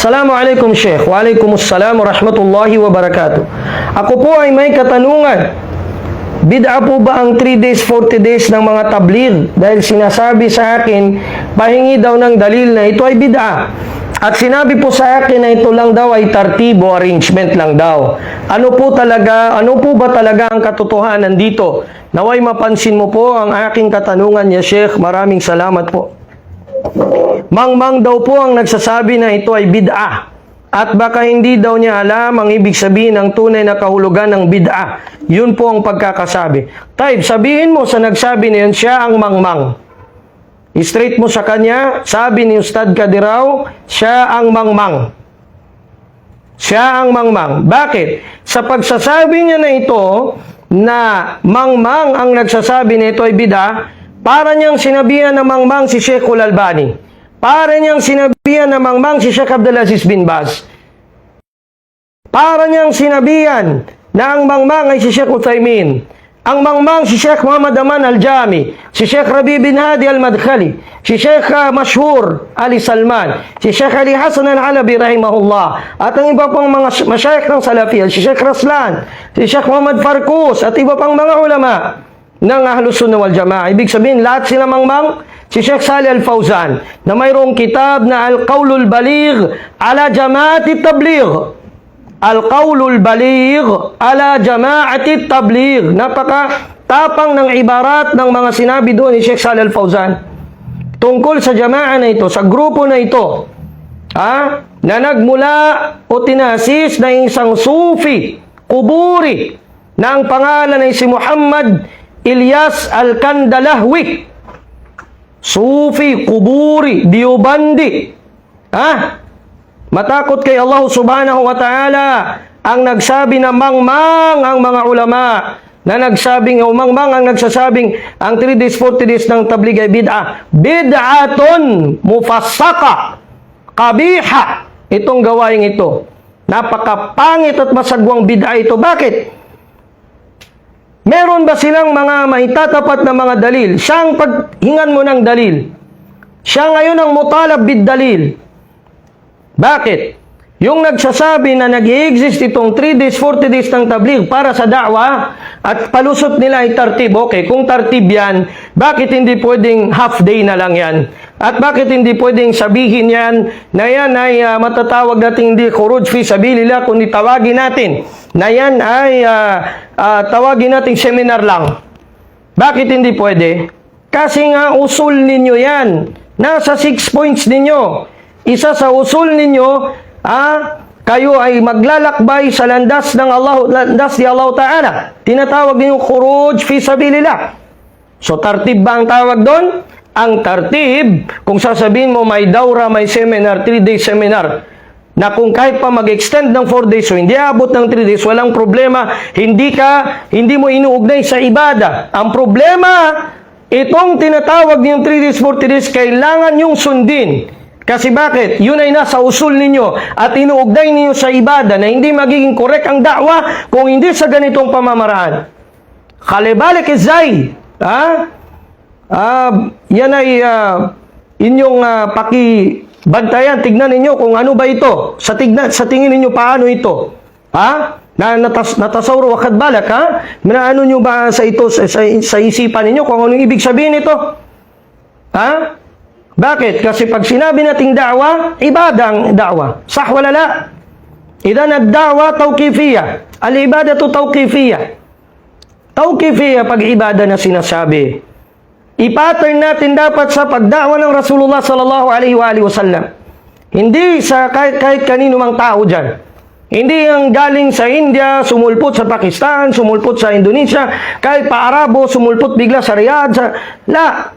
Assalamualaikum Sheikh. Waalaikumsalam warahmatullahi wabarakatuh. Ako po ay may katanungan. Bid'a po ba ang 3 days, 40 days ng mga tabligh? Dahil sinasabi sa akin, pahingi daw ng dalil na ito ay bid'a. At sinabi po sa akin na ito lang daw ay tartibo, arrangement lang daw. Ano po talaga, ano po ba talaga ang katotohanan dito? Naway mapansin mo po ang aking katanungan niya, Sheikh. Maraming salamat po. Mangmang daw po ang nagsasabi na ito ay bid'a. At baka hindi daw niya alam ang ibig sabihin ng tunay na kahulugan ng bid'a. Yun po ang pagkakasabi. Type, sabihin mo sa nagsabi na yun, siya ang mangmang. Straight mo sa kanya, sabi ni Ustad Kadiraw, siya ang mangmang. Siya ang mangmang. Bakit? Sa pagsasabi niya na ito, na mangmang ang nagsasabi na ito ay bida, para niyang sinabihan na mangmang si Sheikh Albani. Para niyang sinabihan na mangmang si Sheikh Abdulaziz bin Baz. Para niyang sinabihan na ang mangmang ay si Sheikh Uthaymin. Ang mangmang si Sheikh Muhammad Aman Al-Jami, si Sheikh Rabi bin Hadi Al-Madkhali, si Sheikh uh, Mashhur Ali Salman, si Sheikh Ali Hasan Al-Halabi rahimahullah, at ang iba pang mga masyayikh ng Salafiyah, si Sheikh Raslan, si Sheikh Muhammad Farkus, at iba pang mga ulama ng Ahlus Sunnah wal Jamaa. Ibig sabihin, lahat sila mangmang si Sheikh Salih Al-Fawzan na mayroong kitab na Al-Qawlul Baligh ala Jama'ati Tabligh. Al-Qawlul Baligh ala Jama'ati Tabligh. Napaka tapang ng ibarat ng mga sinabi doon ni Sheikh Salih Al-Fawzan tungkol sa jama'a na ito, sa grupo na ito, ha, na nagmula o tinasis na isang sufi, kuburi, na ang pangalan ay si Muhammad Ilyas Al-Kandalahwi. Sufi, kuburi, diobandi. Ha? Matakot kay Allah subhanahu wa ta'ala ang nagsabi na mangmang ang mga ulama na nagsabing o mangmang ang nagsasabing ang 3 days 40 days ng tabligh ay bid'a bid'atun mufassaka kabiha itong gawain ito napakapangit at masagwang bid'a ito bakit Meron ba silang mga mahitatapat na mga dalil? Siyang paghingan mo ng dalil. Siya ngayon ang mutalab bid dalil. Bakit? Yung nagsasabi na nag exist itong 3 days, 40 days ng tabligh para sa da'wa at palusot nila ay tartib. Okay, kung tartib yan, bakit hindi pwedeng half day na lang yan? At bakit hindi pwedeng sabihin yan na yan ay ah, matatawag natin hindi khuruj fi sabilillah kundi tawagin natin na yan ay ah, ah, tawagin natin seminar lang. Bakit hindi pwede? Kasi nga usul ninyo yan. Nasa six points ninyo. Isa sa usul ninyo, ah, kayo ay maglalakbay sa landas ng Allah, landas ni Allah Ta'ala. Tinatawag ninyo khuruj fi sabilillah. So, tartib ba ang tawag doon? Ang tartib, kung sasabihin mo may daura, may seminar, 3-day seminar, na kung kahit pa mag-extend ng 4 days, so hindi abot ng 3 days, walang problema, hindi ka, hindi mo inuugnay sa ibada. Ang problema, itong tinatawag niyong 3 days, 40 days, kailangan yung sundin. Kasi bakit? Yun ay nasa usul ninyo at inuugnay ninyo sa ibada na hindi magiging correct ang da'wa kung hindi sa ganitong pamamaraan. Kalibalik izay. Ha? Ah, yan ay ah, inyong uh, pakibantayan. Tignan ninyo kung ano ba ito. Sa tignan sa tingin ninyo paano ito? Ha? Na natas natasawro wakad balak ha? Na ano nyo ba sa ito sa, sa, sa isipan ninyo kung anong ibig sabihin ito? Ha? Bakit? Kasi pag sinabi nating da'wa, ibadang da'wa. Sah wala la? Idan ad-da'wa tawqifiyya. Al-ibadatu tawqifiyya. Tawqifiyya pag ibada na sinasabi. I-pattern natin dapat sa pagdawa ng Rasulullah sallallahu alaihi wa alihi wasallam. Hindi sa kahit, kahit kanino mang tao diyan. Hindi ang galing sa India, sumulpot sa Pakistan, sumulpot sa Indonesia, kahit pa Arabo, sumulpot bigla sa Riyadh. Sa... La.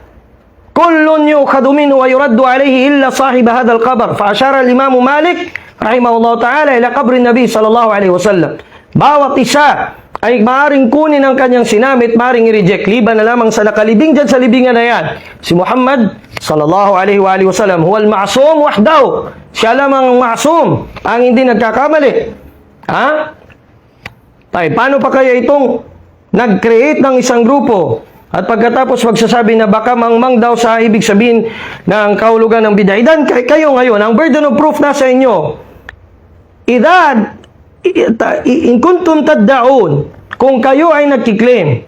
Kullun yukhadu minhu wa yuraddu alayhi illa sahib hadha al-qabr. Fa ashara al-Imam Malik rahimahullah ta'ala ila qabri Nabi sallallahu alaihi wasallam. Bawat isa ay maaring kunin ang kanyang sinamit, maaring i-reject. Liban na lamang sa nakalibing dyan sa libingan na yan. Si Muhammad, sallallahu alaihi wa alihi wasallam, huwal ma'asum wahdaw. Siya lamang ang ma'asum, ang hindi nagkakamali. Ha? Ay, paano pa kaya itong nag-create ng isang grupo At pagkatapos magsasabi na baka mangmang daw sa ibig sabihin ng kahulugan ng bid'ah. Idan kay- kayo ngayon, ang burden of proof nasa inyo. Idan, in kuntum taddaun, kung kayo ay nagkiklaim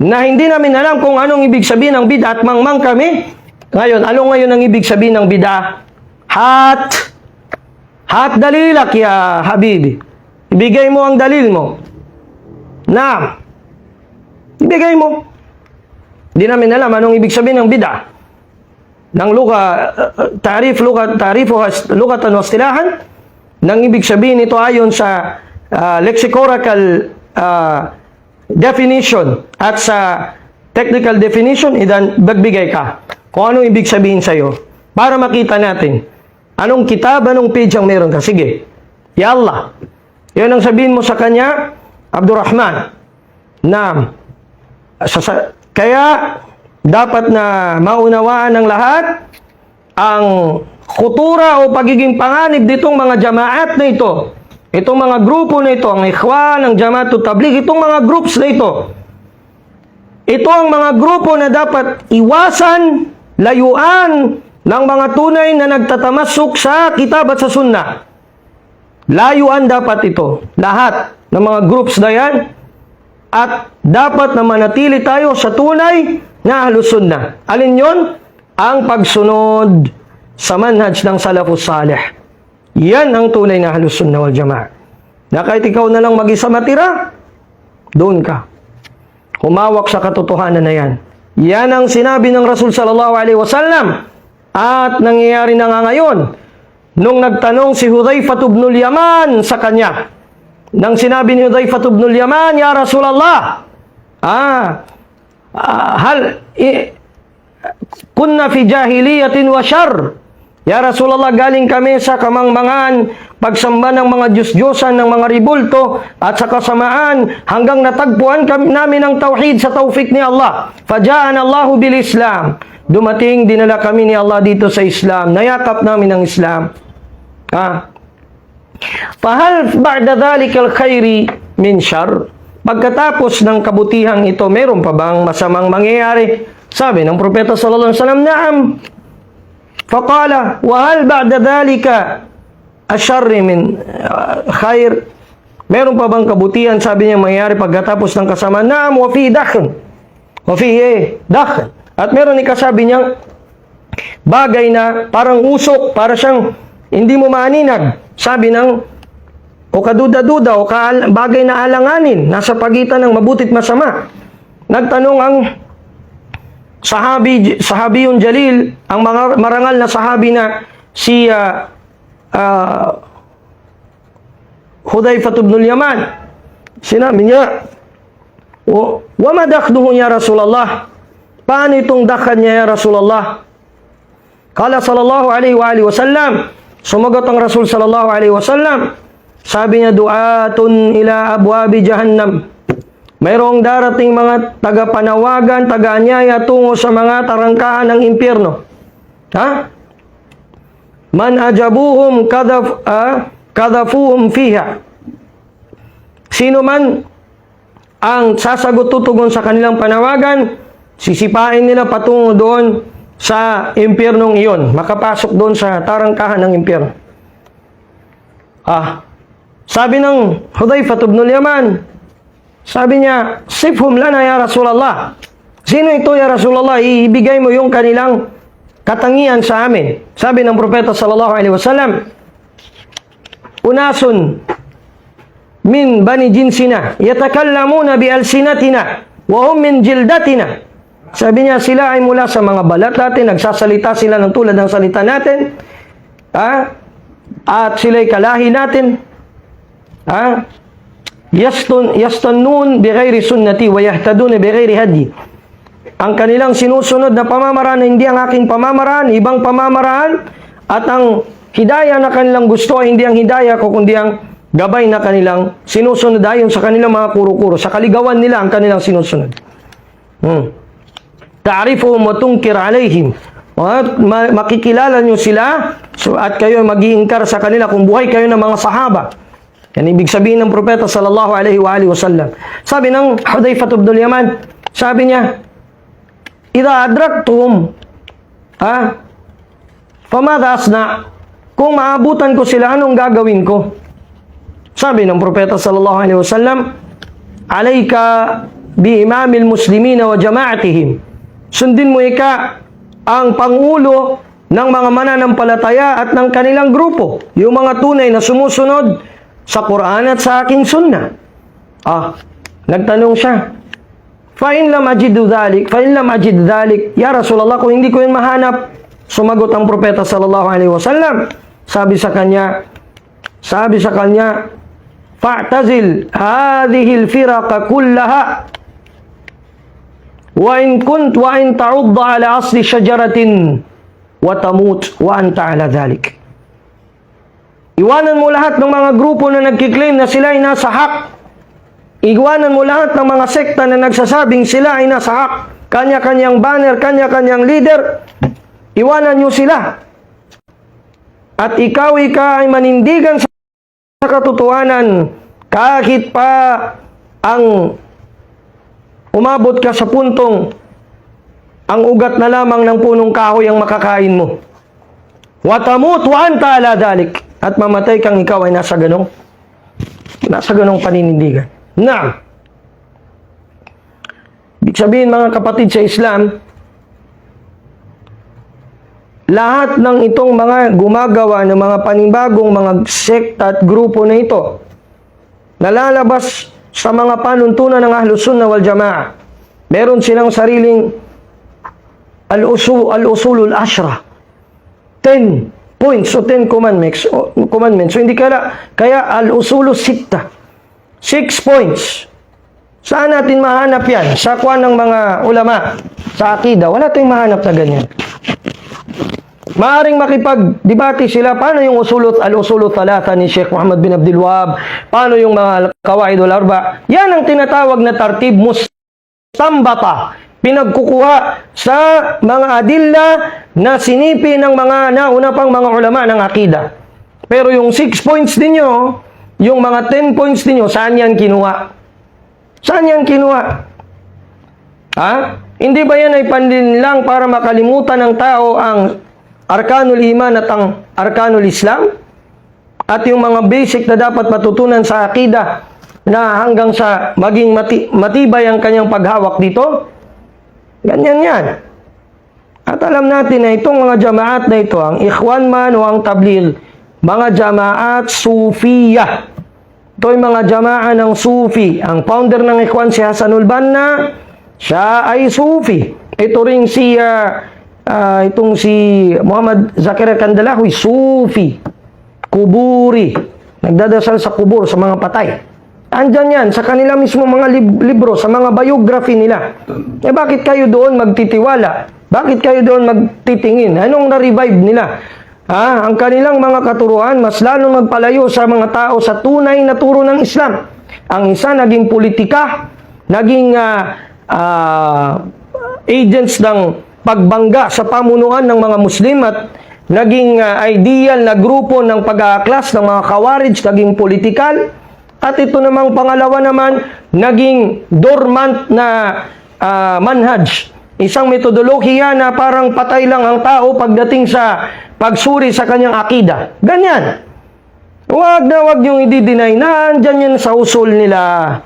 na hindi namin alam kung anong ibig sabihin ng bid'ah at mangmang kami, ngayon, ano ngayon ang ibig sabihin ng bid'ah? Hat. Hat dalilak ya habibi. Ibigay mo ang dalil mo. Na. Ibigay mo. Hindi namin alam anong ibig sabihin ng bid'ah. Ng luka, uh, tarif, luka, tarifu, has- lukatan, wastilahan. Nang ibig sabihin ito ayon sa uh, lexicoracal uh, definition at sa technical definition, idan bagbigay ka kung anong ibig sabihin sa'yo para makita natin anong kitab, anong page ang meron ka. Sige, Ya Allah. Yan ang sabihin mo sa kanya, Abdurrahman. Na, sa, sa- kaya dapat na maunawaan ng lahat ang kutura o pagiging panganib ditong mga jamaat na ito. Itong mga grupo na ito, ang ikhwan, ang jamaat tabligh, itong mga groups na ito. Ito ang mga grupo na dapat iwasan, layuan ng mga tunay na nagtatamasuk sa kitab at sa sunnah. Layuan dapat ito. Lahat ng mga groups na yan. At dapat na manatili tayo sa tunay na sunnah. Alin yon? Ang pagsunod sa manhaj ng salafus salih. Yan ang tunay na ahlus sunnah wal jamaah. Na kahit ikaw na lang mag-isa matira, doon ka. Humawak sa katotohanan na yan. Yan ang sinabi ng Rasul sallallahu alaihi wasallam. At nangyayari na nga ngayon. Nung nagtanong si Hudayfa ibn Yaman sa kanya. Nang sinabi ni Hudayfa ibn Yaman, Ya Rasulallah, ah, ah, hal, i, kunna fi jahiliyatin wa syar. Ya Rasulullah, galing kami sa kamangmangan, pagsamba ng mga Diyos-Diyosan, ng mga ribulto, at sa kasamaan, hanggang natagpuan kami, namin ang tauhid sa taufik ni Allah. Fajaan Allahu bil Islam. Dumating, dinala kami ni Allah dito sa Islam. Nayakap namin ang Islam. Ah. Fahal ba'da dhalikal khairi min syar? Pagkatapos ng kabutihang ito, meron pa bang masamang mangyayari? Sabi ng propeta sallallahu alaihi wasallam, "Na'am." "Wa hal ba'da dhalika asyarri min khair?" Meron pa bang kabutihan? Sabi niya mangyayari pagkatapos ng kasama, "Na'am wa fi dakh." Wa fi eh, dakh. At meron ikasabi niya bagay na parang usok, para siyang hindi mo maaninag. Sabi ng o kaduda-duda o bagay na alanganin nasa pagitan ng mabutit masama. Nagtanong ang sahabi sahabiyun Jalil, ang mga marangal na sahabi na si uh, uh, Hudayfa ibn al-Yaman. Sinabi niya, "O wa ma dakhduhu ya Rasulullah?" Paano itong dakhan niya ya Rasulullah? Kala sallallahu alaihi wa alihi wasallam, sumagot ang Rasul sallallahu alaihi wasallam, sabi niya duatun ila abwabi jahannam. Mayroong darating mga tagapanawagan, tagaanyaya tungo sa mga tarangkahan ng impyerno. Ha? Man ajabuhum kadaf ah, kadafuhum fiha. Sino man ang sasagot tutugon sa kanilang panawagan, sisipain nila patungo doon sa impyernong iyon. Makapasok doon sa tarangkahan ng impyerno. Ah, sabi ng Hudayfa ibn al-Yaman, sabi niya, Sifhum lana ya Rasulallah. Sino ito ya Rasulallah? Ibigay mo yung kanilang katangian sa amin. Sabi ng Propeta sallallahu alaihi wasallam, Unasun min bani jinsina yatakallamuna bi alsinatina wa hum min jildatina. Sabi niya, sila ay mula sa mga balat natin, nagsasalita sila ng tulad ng salita natin. Ha? At sila'y kalahi natin. Ha? Yastun, yastannun bi ghairi sunnati wa yahtadun bi ghairi hadi. Ang kanilang sinusunod na pamamaraan na hindi ang aking pamamaraan, ibang pamamaraan, at ang hidayah na kanilang gusto ay hindi ang hidayah ko, kundi ang gabay na kanilang sinusunod ayon sa kanilang mga kuro-kuro. Sa kaligawan nila ang kanilang sinusunod. Hmm. Ta'rifuhum wa tunkir ma- makikilala nyo sila so, at kayo mag-iingkar sa kanila kung buhay kayo ng mga sahaba. Yan ibig sabihin ng propeta sallallahu alaihi wa alihi wasallam. Sabi ng Hudayfa ibn al-Yaman, sabi niya, idha adraktum, ha? Pamada asna, kung maabutan ko sila, anong gagawin ko? Sabi ng propeta sallallahu alaihi wasallam, "Alayka bi imamil muslimin wa jama'atihim." Sundin mo ika ang pangulo ng mga mananampalataya at ng kanilang grupo, yung mga tunay na sumusunod sa Quran at sa aking sunnah. Ah, nagtanong siya. Fa in lam ajidu dhalik, fa in lam ajid dhalik, ya Rasulullah, kung hindi ko yun mahanap, sumagot ang propeta sallallahu alaihi wasallam. Sabi sa kanya, sabi sa kanya, fa'tazil hadhihi al-firaqa kullaha wa in kunt wa in ta'udda ala asli shajaratin wa tamut wa anta ala dhalik. Iwanan mo lahat ng mga grupo na nagkiklaim na sila ay nasa hak. Iwanan mo lahat ng mga sekta na nagsasabing sila ay nasa hak. Kanya-kanyang banner, kanya-kanyang leader. Iwanan nyo sila. At ikaw, ika ay manindigan sa katotohanan kahit pa ang umabot ka sa puntong ang ugat na lamang ng punong kahoy ang makakain mo. Watamut wa anta ala dalik. At mamatay kang ikaw ay nasa ganong nasa ganong paninindigan. Na. Ibig sabihin mga kapatid sa Islam, lahat ng itong mga gumagawa ng mga panibagong mga sekta at grupo na ito, nalalabas sa mga panuntunan ng Ahlus Sunnah wal Jamaa. Meron silang sariling al-usul al-usulul ashra. 10 points o 10 commandments o commandments. So hindi kaya kaya al-usulus sitta. 6 points. Saan natin mahanap yan? Sa kwan ng mga ulama, sa akida, wala tayong mahanap na ganyan. Maaring makipag-debate sila paano yung usulot al-usulot talata ni Sheikh Muhammad bin Abdul Wahab, paano yung mga kawaidul arba. Yan ang tinatawag na tartib mustambata. Pinagkukuha sa mga adilla na sinipi ng mga nauna pang mga ulama ng akida. Pero yung 6 points ninyo, yung mga 10 points ninyo, saan yan kinuha? Saan yan kinuha? Ha? Hindi ba yan ay pandin lang para makalimutan ng tao ang arkanul iman at ang arkanul islam? At yung mga basic na dapat matutunan sa akida na hanggang sa maging mati- matibay ang kanyang paghawak dito? Ganyan yan. At alam natin na itong mga jamaat na ito, ang ikhwan man o ang tabligh, mga jamaat sufiya. Ito ay mga jamaa ng sufi. Ang founder ng ikhwan si Hasanul Banna, siya ay sufi. Ito ring si, ah, ah, itong si Muhammad Zakaria Kandalahoy, sufi. Kuburi. Nagdadasal sa kubur, sa mga patay. Andyan yan, sa kanila mismo mga lib- libro, sa mga biography nila. Eh bakit kayo doon magtitiwala? Bakit kayo doon magtitingin? Anong na-revive nila? Ha? Ang kanilang mga katuruan, mas lalo magpalayo sa mga tao sa tunay na turo ng Islam. Ang isa naging politika, naging ah, ah, agents ng pagbangga sa pamunuan ng mga Muslim at naging ah, ideal na grupo ng pag-aaklas ng mga kawarij, naging politikal. At ito namang pangalawa naman, naging dormant na ah, manhaj. Isang metodolohiya na parang patay lang ang tao pagdating sa pagsuri sa kanyang akida. Ganyan. Huwag na huwag niyong i-deny na andyan yan sa usul nila.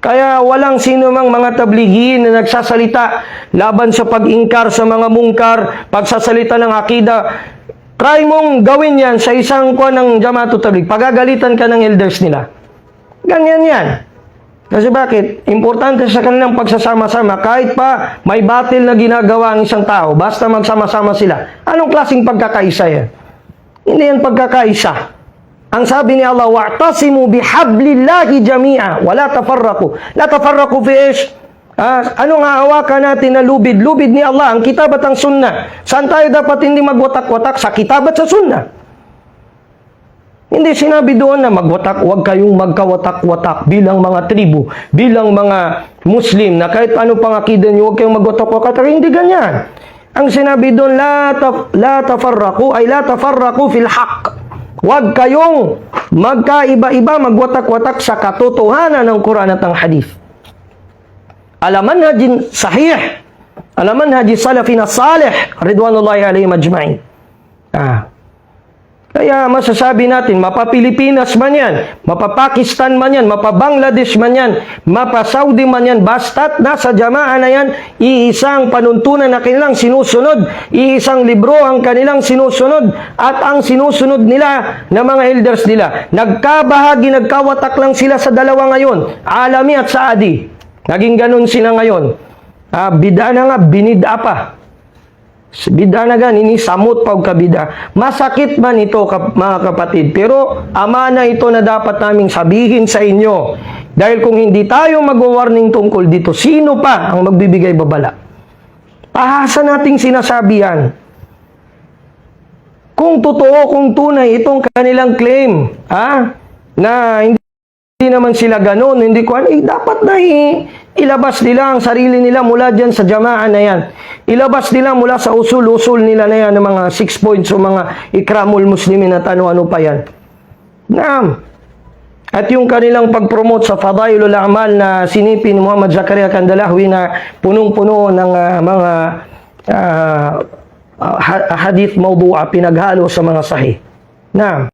Kaya walang sino mang mga tabligin na nagsasalita laban sa pag-ingkar sa mga mungkar, pagsasalita ng akida. Try mong gawin yan sa isang kuha ng Jamaatu Tabligh. Pagagalitan ka ng elders nila. Ganyan yan. Kasi bakit? Importante sa kanilang pagsasama-sama, kahit pa may battle na ginagawa ang isang tao, basta magsama-sama sila. Anong klaseng pagkakaisa yan? Hindi yan pagkakaisa. Ang sabi ni Allah, wa'tasimu bihablillahi jami'a, wa la tafarraqu. La tafarraqu fi ish? Ah, anong hahawakan natin na lubid? Lubid ni Allah, ang kitab at ang sunnah. Saan tayo dapat hindi magwatak-watak? Sa kitab at sa sunnah. Hindi sinabi doon na magwatak, huwag kayong magkawatak-watak bilang mga tribu, bilang mga Muslim na kahit ano pang akida nyo, huwag kayong magwatak-watak. Hindi ganyan. Ang sinabi doon, la, taf, la tafarraku, ay la tafarraku fil haq. Huwag kayong magkaiba-iba, magwatak-watak sa katotohanan ng Quran at ng Hadith. Alaman na din sahih alaman haji salafina salih ridwanullahi alaihim ajma'in. Ah. Kaya masasabi natin, mapa-Pilipinas man yan, mapa-Pakistan man yan, mapa-Bangladesh man yan, mapa-Saudi man yan, basta't nasa jamaa na yan, iisang panuntunan na kanilang sinusunod, iisang libro ang kanilang sinusunod, at ang sinusunod nila na mga elders nila. Nagkabahagi, nagkawatak lang sila sa dalawa ngayon, alami at saadi. Naging ganun sila ngayon. Ah, bida na nga, binida pa. Bida na gan, ini samot pag kabida. Masakit man ito, kap- mga kapatid. Pero amana ito na dapat naming sabihin sa inyo. Dahil kung hindi tayo mag-warning tungkol dito, sino pa ang magbibigay babala? Pahasa nating sinasabi yan. Kung totoo, kung tunay itong kanilang claim, ha? Na hindi hindi naman sila ganun, hindi ko eh, dapat na ilabas nila ang sarili nila mula dyan sa jamaa na yan. Ilabas nila mula sa usul-usul nila na yan, ng mga six points o mga ikramul muslimin at ano-ano pa yan. Naam. At yung kanilang pag-promote sa Fadailul A'mal na sinipi ni Muhammad Zakaria Kandalawi na punong-puno ng ah, mga ha- hadith mawdu'a pinaghalo sa mga sahih. Naam.